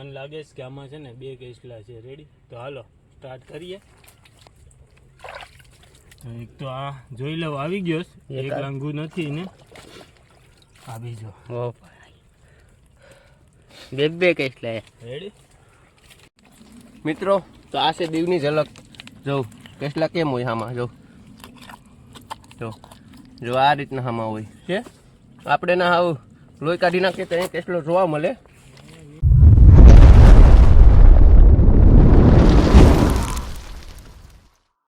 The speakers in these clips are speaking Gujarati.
મને લાગે છે કે આમાં છે ને બે કેસલા છે. રેડી તો હાલો સ્ટાર્ટ કરીએ. તો એક તો આ જોઈ લઉં આવી ગયો છે. એક લાંગુ નથી ને. આ બીજો. બે બે કેસલા રેડી મિત્રો તો આ છે દીવની ઝલક. જો કેસલા કેમ હોય આમાં જો. જો જો આ રીતના આમાં હોય. છે? આપણે ના આવું લોહી કાઢી નાખીએ તો કેટલો જોવા મળે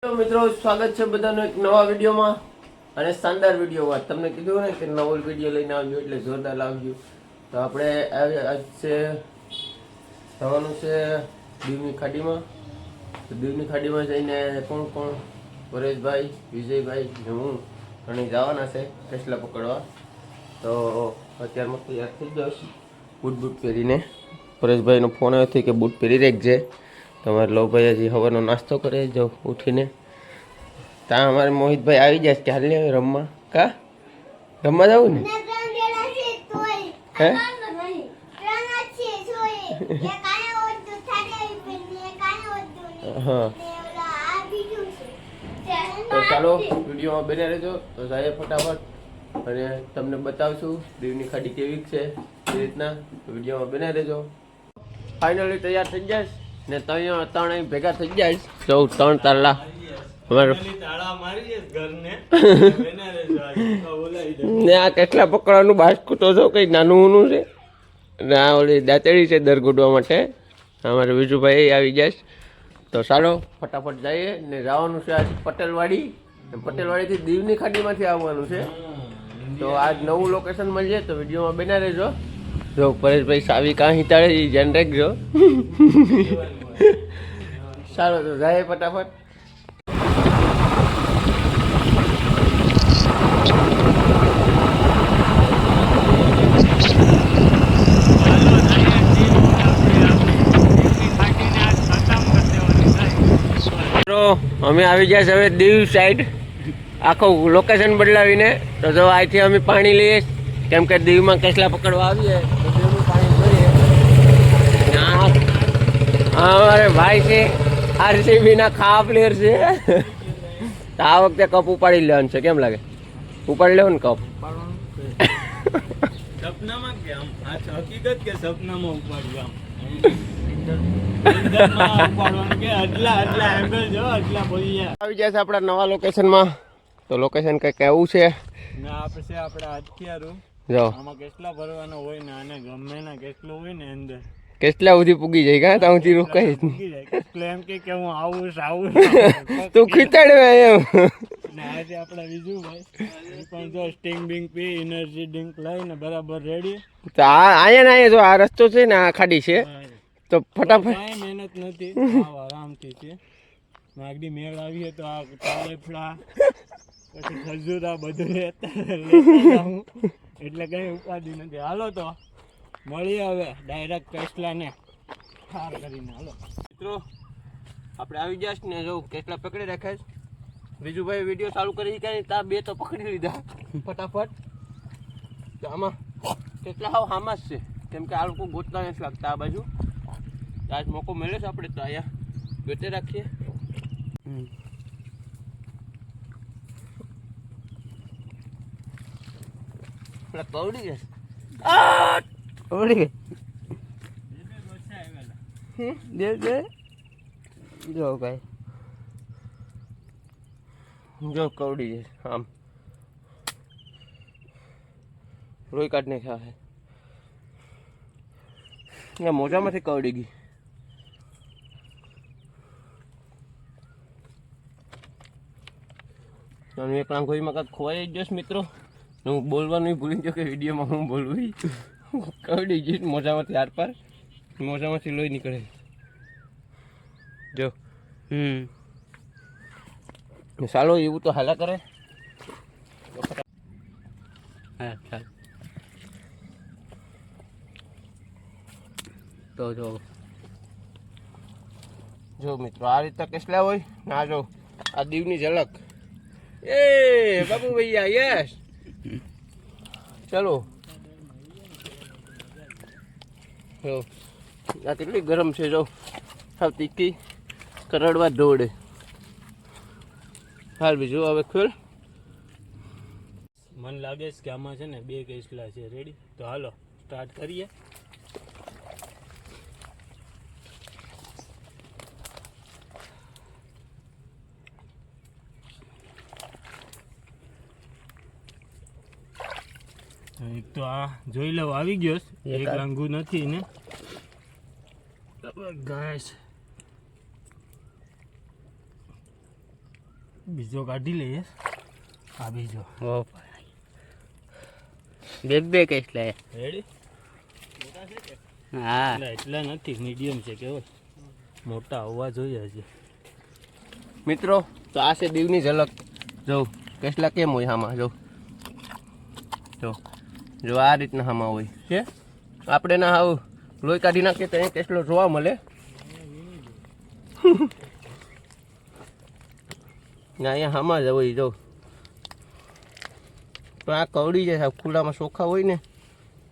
તો મિત્રો, સ્વાગત છે બધાનો એક નવા વિડીયોમાં. અને શાનદાર વિડીયોમાં. તમને કીધું ને કે નવો વીડિયો લઈને આવ્યો એટલે જોરદાર લાવ્યું તો આપણે આજ છે, જવાનું છે દીવની ખાડીમાં. તો દીવની ખાડીમાં જઈને કોણ કોણ? પરેશભાઈ, વિજયભાઈ ને હું અને જવાના છે ટેસલા પકડવા. તો અત્યારમાં તૈયાર થઈ જાઉં બૂટ બૂટ પહેરીને. પરેશભાઈનો ફોન આવ્યો હતો કે બૂટ પહેરી રાખજે. તમારે લવભાઈ હજી હવાનો નાસ્તો કરે જાઉં ઉઠીને. ત્યાં અમારે મોહિતભાઈ આવી જાય છે કે હાલ રમવા. કા? રમવા જવું ને? હે? હા. તો ચાલો વિડીયોમાં બને રહેજો. તો જાય ફટાફટ અને તમને બતાવશું દીવની ખાડી કેવી છે એ રીતના. વિડીયોમાં બને રહેજો. ફાઇનલી તૈયાર થઈ જાય ને ત્રણ ત્રણ ભેગા થઈ જાય ચૌ ત્રણ તારલા ને આ કેટલા પકડવાનું બાસ્કું તો જો કંઈ નાનું ઊનું છે? ને આ ઓલી દાંતેડી છે દર ગોડવા માટે. અમારે વિજુભાઈ આવી જાય તો ચાલો ફટાફટ જઈએ ને જવાનું છે આજ પટેલવાડી. પટેલવાડીથી દીવની ખાડીમાંથી આવવાનું છે. તો આજ નવું લોકેશન મળીએ તો વિડીયોમાં બના રહેજો. જો પરેશભાઈ સાવી કાં હિતાડે એ ધ્યાન રાખજો સારો તો જાય ફટાફટ. મિત્રો, અમે આવી ગયા છે હવે દીવ સાઈડ આખું લોકેશન બદલાવીને. તો જો અહીંથી અમે પાણી લઈએ. કેમ કે દીવમાં કેસલા પકડવા આવીએ. તો દીવનું અમારે ભાઈ છે. આરસીબી ના ખા પ્લેયર છે. તો આ વખતે કપ ઉપાડી લેવાનું છે. કેમ લાગે? ઉપાડી લેવું ને કપ સપનામાં કે આમ? હકીકત કે સપનામાં ઉપાડ્યું આવી જાય છે આપણા નવા લોકેશનમાં તો લોકેશન કંઈક એવું છે? ને પછી આપણે હથિયારું જો. આમાં કેટલા ભરવાનો હોય ને આને ગમે ના કેટલું હોય ને અંદર. કેટલા સુધી પૂગી જાય કાં? ત્યાં સુધી રોકાય જ એમ કે કે હું આવું આવું તું ખીચાડ્યો એમ. આજે આપણે બીજું પણ જો સ્ટિંગ બિંગ પી એનર્જી ડ્રિંક લઈને બરાબર રેડી તો આ અહીંયા ને અહીંયા જો આ રસ્તો છે ને આ ખાડી છે. તો ફટાફટ. મહેનત નથી. આવ આરામથી છે માગડી મેળ આવીએ તો આ તાલેફળા પછી ખજૂરા બધું લેતા એટલે કઈ ઉપાધિ નથી. હાલો તો, મળીએ હવે ડાયરેક્ટ કેસલાને. ઠાર કરીને, હાલો. મિત્રો, આપણે આવી ગયા છે ને જો કેટલા પકડી રાખ્યા છે. બીજું ભાઈ વીડિયો ચાલુ કરી કે ત્યાં બે તો પકડી લીધા. ફટાફટ. તો આમાં કેટલા હાવ હામાં છે. કેમ કે આ લોકો ગોતતા નથી લાગતા આ બાજુ. આજ મોકો મળ્યો છે આપણે તો અહીંયા ગોતે રાખીએ. કવડી ગઈ. હમ, દે દે. જો ભાઈ. જો કવડી છે આમ. રોઈ કાઢને ખાય ના મોજામાંથી કવડી ગઈ. અને એક લાંગોઈમાં કાંઈક ખોવાઈ જ જશે મિત્રો. હું બોલવાનું ભૂલી ગયો કે વિડીયોમાં હું બોલવું. કવડી જઈશ મોજામાંથી આર પાર મોજામાંથી લોહી નીકળે. જો. હમ. ચાલો એવું તો હાલા કરે. તો જો. જો મિત્રો આ રીતે કેસલા હોય. ના જો આ દીવની ઝલક. એ બાબુ ભૈયા યસ ચલો આ કેટલી ગરમ છે જો. સાવ તીખી કરડવા દોડે. હાલ બીજું હવે ખોલ. મને લાગે છે કે આમાં છે ને બે કેસલા છે. રેડી તો હાલો સ્ટાર્ટ કરીએ. તો આ જોઈ લઉં આવી ગયો એક એક લાંગુ નથી ને. ગાય બીજો કાઢી લઈએ. આ બીજો. ઓ ભાઈ બે બે કેસલા રેડી હા. એટલા નથી મીડિયમ છે કેવો મોટા હોવા જોઈએ હજી. મિત્રો તો આ છે દીવની ઝલક. જો કેટલા કેમ હોય આમાં જો. જો. જો આ રીતના હામાં હોય. છે આપણે ના આવું લોહી કાઢી નાખીએ તો અહીં કેટલો જોવા મળે. ના અહીંયા હામાં જ હોય જો. પણ આ કવડી જાય સાહેબ ખુલ્લામાં ચોખ્ખા હોય ને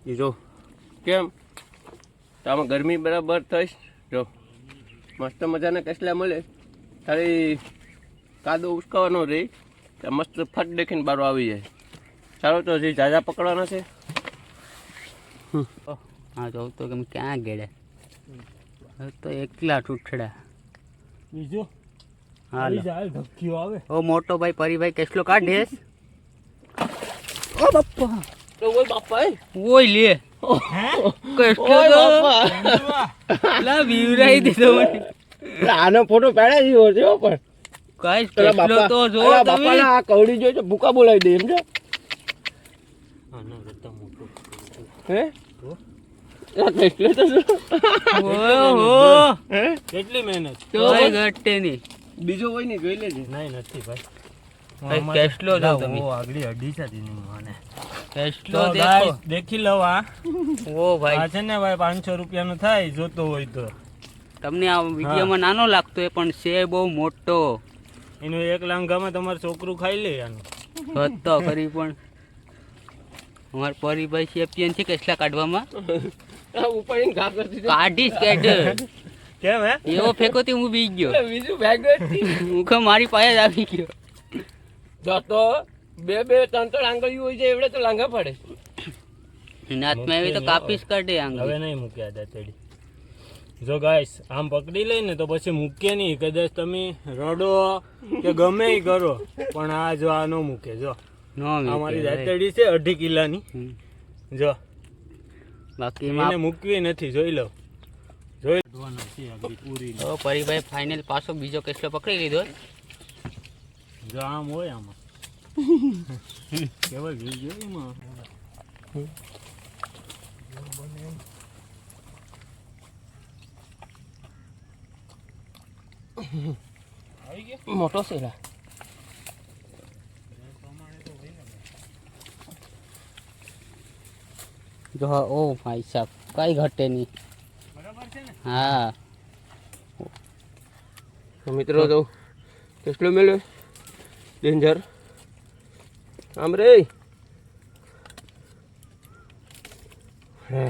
એ જો. કેમ? તો આમાં ગરમી બરાબર થઈશ. જો. મસ્ત મજાના કેટલા મળે. ખાલી કાદો ઉસકાવાનો રહી ત્યાં મસ્ત ફટ દેખીને બારો આવી જાય. ચાલો તો હજી જાજા પકડવાના છે. હા જોઉં તો કેમ ક્યાં ગેડે? હવે તો એકલા ઠૂઠડા બીજો? હાલ. જાય ધક્કીઓ આવે. ઓ મોટો ભાઈ પરીભાઈ કેટલો કાઢે ઓ બાપા. તો ઓય બાપા ઓય લે. આનો ફોટો પાડે જેવો છે પણ. કાઈ કેટલો તો જો તમે. આ કવડી જોઈ તો ભૂકા બોલાવી દે એમ જો આના મોટો. હે? કેટલો રૂપિયા નો કેટલી મહેનત તોય ઘટે નહીં બીજો હોય ને જોઈ લેજે નહીં નથી ભાઈ ભાઈ, કેટલો જો તમે. આગળી અઢી છે દીની મને કેટલો દેખો દેખી લઉં આ ઓ ભાઈ છે ને ભાઈ પાંચસો રૂપિયાનું થાય જોતો હોય તો તમને આ વિડીયોમાં નાનો લાગતો પણ છે બહુ મોટો. એનું એક લાંઘામાં તમારું છોકરું ખાઈ લે આનું હતો કરી પણ. અમાર પરિભાઈ ચેમ્પિયન છે કેટલા કાઢવામાં? ઉપાડીને ઘા કરતી જાય. કાઢીશ કેટ કેમ હે? એવો ફેંકો તે હું બી ગયો. બીજું જ મારી પાસે જ આવી ગયો. જો તો બે બે ત્રણ ત્રણ આંગળીઓ હોય છે એવડે તો લાંઘા પડે. નાથમાં આવી તો કાપીશ કાઢે હવે નહીં મૂક્યા દાતડી. જો ગાઈસ આમ પકડી લઈ ને તો પછી મૂકે નહીં. કદાચ તમે રડો કે ગમે એ કરો. પણ આ જો આ ન મૂકે જો. અમારી. દાતડી છે અઢી કિલાની. જો. બાકી એને મૂકવી નથી જોઈ લો. જોઈ કાઢવાના છે આગળ પૂરી ઓ પરીભાઈ ફાઇનલ પાછો બીજો કેટલો પકડી લીધો. જો આમ હોય આમાં. કેવા ઘી ગયો એમાં. આવી ગયો મોટો છે લા. જો ઓ ભાઈ સાહેબ કઈ ઘટે નહીં. બરાબર છે ને હા. તો મિત્રો તો કેટલું મેળ્યો? ડેન્જર. આમ રે. હે.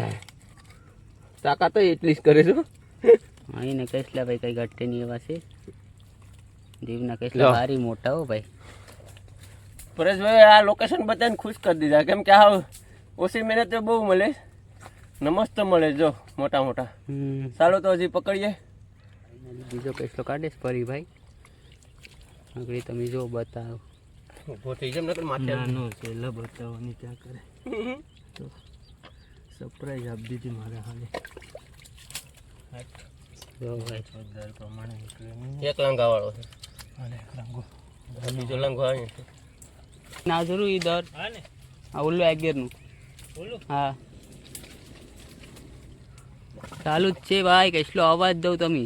તાકાત એટલી જ કરે છો. અહીંને કેટલા ભાઈ કઈ ઘટે નહીં એવા છે. દીવના. કેટલા ભારી મોટા હો ભાઈ. પરેશભાઈ આ લોકેશન બધાને ખુશ કરી દીધા. કેમ કે આ ઓછી મહેનતે બહુ મળે. નમસ્ત મળે જો મોટા મોટા. હમ. ચાલો તો હજી પકડીએ. બીજો કેટલો કાઢે છે પરીભાઈ આગળ તમે જો બતાવો. ઊભો થઈ જાય નકર માથે નાનો છે લ બતાવવાની ક્યાં કરે. સરપ્રાઈઝ આપી દીધી મારે હાલે. જો ભાઈ જોરદાર પ્રમાણે નીકળે નહીં. એક લાંગા વાળો છે. હાલે રંગો બીજો લાંગો આવી છે ના જરૂર ઈ દર. હા ને. આ ઓલું અગિયારનું બોલું હા. ચાલુ જ છે ભાઈ કેટલો અવાજ દઉં તમે.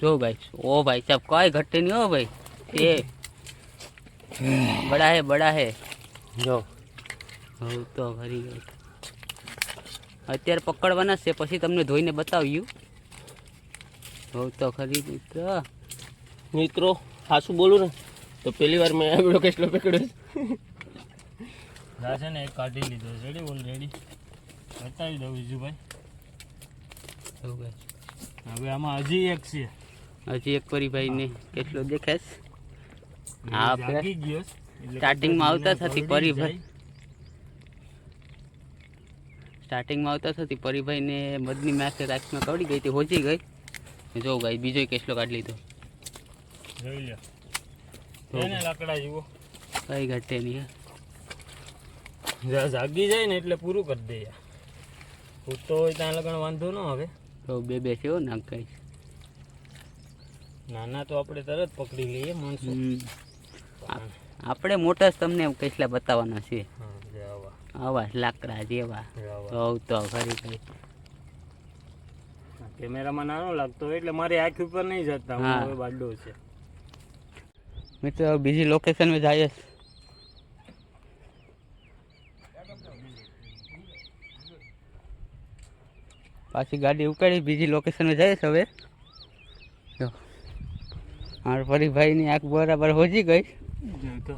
જો ભાઈ ઓ ભાઈ સાહેબ કઈ ઘટે નહીં હો ભાઈ. એ. બડા હે બડા હે જો. હું તો ફરી ગઈ અત્યારે પકડવાના છે પછી તમને ધોઈને બતાવ્યું. હું તો ખરી મિત્ર. મિત્રો સાચું બોલું ને તો પહેલી વાર મેં આવડો કેટલો પકડ્યો. ના છે ને એક કાઢી લીધો છે. રેડી ઓલરેડી બતાવી દઉં ભાઈ guys. હવે આમાં હજી એક છે. હજી એક પરિભાઈને કેટલો દેખાશ હા, આપણે સ્ટાર્ટિંગમાં આવતા થતી પરીભાઈ પરિભાઈ. સ્ટાર્ટિંગમાં આવતા થતી પરિભાઈને મધની માથે રાખમાં કવડી ગઈ હતી હોજી ગઈ. જો ગાઈ બીજો કેટલો કાઢી લીધો. જોઈ લો લાકડા જીવો. કઈ ઘટે નહીં જાગી જાય ને એટલે પૂરું કરી દઈએ પૂરતો હોય ત્યાં લગન વાંધો ન આવે. તો બે બે છે હો કઈ. નાના તો આપણે તરત પકડી લઈએ માણસો. આપણે મોટા તમને કેટલા બતાવવાના છે. આવા લાકડા જેવા. હોવ તો ખરી ખરી કેમેરામાં નાનો લાગતો હોય એટલે મારી આંખ ઉપર નહીં જતા. હું હવે બાડો છે. મિત્રો બીજી બીજી લોકેશનમાં જઈએ છે. પાછી ગાડી ઉકાળી બીજી લોકેશને જાય છે હવે. જો. મારા પરિભાઈની આંખ બરાબર હોજી ગઈ.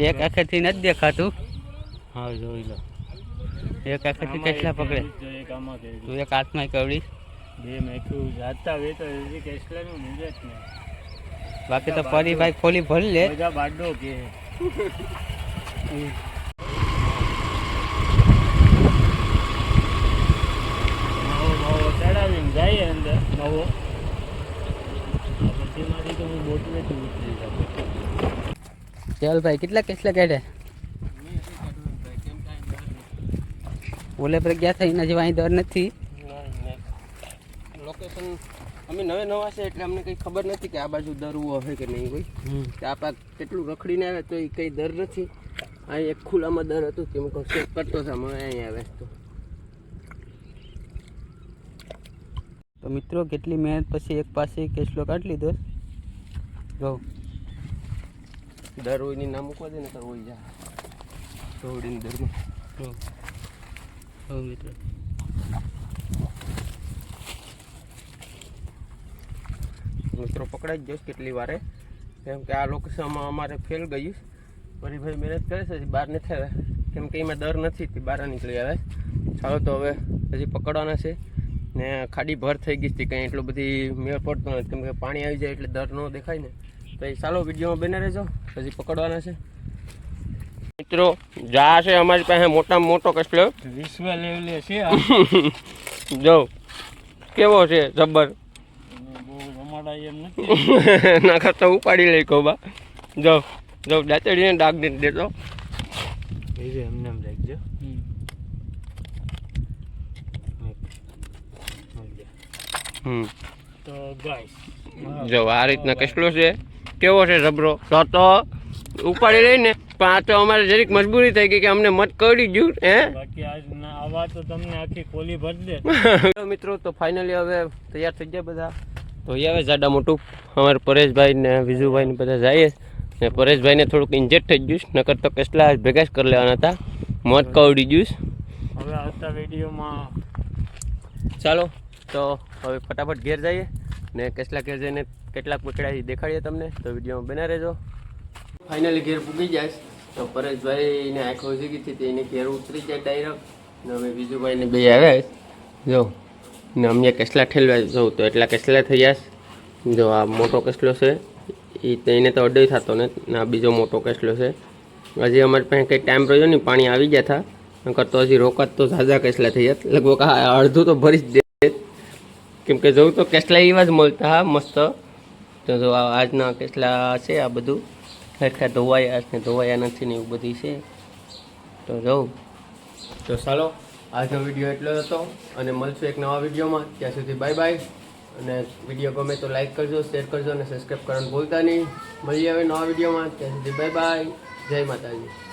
એક આંખેથી નથી દેખાતું. હા જોઈ લો. એક આંખેથી કેટલા પકડે? તું એક હાથમાં કવડી. બે મેઠું જાતા હોય તો કેટલાનું નીકળે જ બાકી તો પરિભાઈ ખોલી ભરી લે. બધા બાડો કે નવો નવો જઈએ અંદર નવો. આ પછીમાંથી તો હું બોટલેથી ઉતરી જાઉં ચાલ ભાઈ કેટલા કેટલા કાઢ્યા ઓલે પર ગયા થઈ એના જેવા અહીં દર નથી? લોકેશન અમે નવે નવા છે એટલે અમને કંઈ ખબર નથી કે આ બાજુ દરવું હોય કે નહીં હોય. કે આપણા કેટલું રખડીને આવે તો એ કંઈ દર નથી. અહીં એક ખુલ્લામાં દર હતું કે હું ચેક કરતો હતો અમે અહીં આવે તો. તો મિત્રો કેટલી મહેનત પછી એક પાસે કેસલો કાઢી લીધો. જો. દર હોય ના મૂકવા દે ને તો હોય જા. દોડીને દરમાં જો. મિત્રો. મિત્રો પકડાઈ જ જઈશ કેટલી વારે. કેમ કે આ લોકેશનમાં અમારે ફેલ ગયું. ભાઈ મહેનત કરે છે હજી બહાર નથી આવ્યા. કેમ કે એમાં દર નથી બહાર નીકળી આવે ચાલો તો હવે હજી પકડવાના છે. ને ખાડી ભર થઈ ગઈ હતી કંઈ એટલું બધી મેળ પડતો નથી. કેમ કે પાણી આવી જાય એટલે દર ન દેખાય ને. તો એ ચાલો વિડીયોમાં બને રહેજો પછી પકડવાના છે. મિત્રો જા છે અમારી પાસે મોટામાં મોટો કસલો વિશ્વ લેવલે છે જો કેવો છે જબ્બર? એમ ના કરતા ઉપાડી લઈ કોબા જો જો દાંતડીને ડાગ દેતો એમને એમ રાખજો હમ તો ગાઈસ જો આ રીતના કસલો છે? કેવો છે જબરો? તો તો ઉપાડી લઈને પણ આ તો અમારે જરીક મજબૂરી થઈ ગઈ કે અમને મત કરી ગયું હે? બાકી આજ ના આવા તો તમને આખી કોલી ભર દે. તો મિત્રો તો ફાઇનલી હવે તૈયાર થઈ ગયા બધા. તો એ હવે જાડા મોટું. અમારે પરેશભાઈ ને વિજુભાઈ ને બધા જઈએ. ને પરેશભાઈને થોડુંક ઇન્જેક્ટ થઈ ગયું નકર તો કસલા ભેગા જ કરી લેવાના હતા. મત કવડી ગયું. હવે આવતા વિડીયોમાં ચાલો. તો હવે ફટાફટ ઘેર જઈએ ને કેટલા ઘેર જઈને કેટલાક પકડાય દેખાડીએ તમને. તો વિડીયોમાં બના રહેજો. ફાઇનલી ઘેર પૂગી જાય. તો પરેશભાઈને આંખો ઓછી ગઈ હતી એની ઘેર ઉતરી જાય ડાયરેક્ટ ને હવે બીજુભાઈને બે આવ્યા જો, ને અમને કેસલા ઠેલવા જવું તો એટલા કેસલા થઈ ગયા જો, આ મોટો કેસલો છે. એ તો એને તો અડ્ડો થતો ને આ બીજો મોટો કેસલો છે. હજી અમારી પાસે કંઈ ટાઈમ રહ્યો નહીં. પાણી આવી ગયા હતા. નકર તો હજી રોકાત તો ઝાઝા કેસલા થઈ જાત લગભગ અડધું તો ભરી જ દે કેમ કે જોઉં તો કેસલા એવા જ મળતા, હા, મસ્ત. તો જો આજના કેસલા છે આ બધું. સરખા ધોવાયા છે ધોવાયા નથી ને એવું બધી છે. તો જોઉં. તો ચાલો, આજનો વીડિયો એટલો હતો અને મળશું એક નવા વિડીયોમાં. ત્યાં સુધી બાય બાય અને વીડિયો ગમે તો લાઈક કરજો શેર કરજો અને સબસ્ક્રાઈબ કરવાનું ભૂલતા નહીં. મળીએ હવે નવા વિડીયોમાં. ત્યાં સુધી બાય બાય જય માતાજી.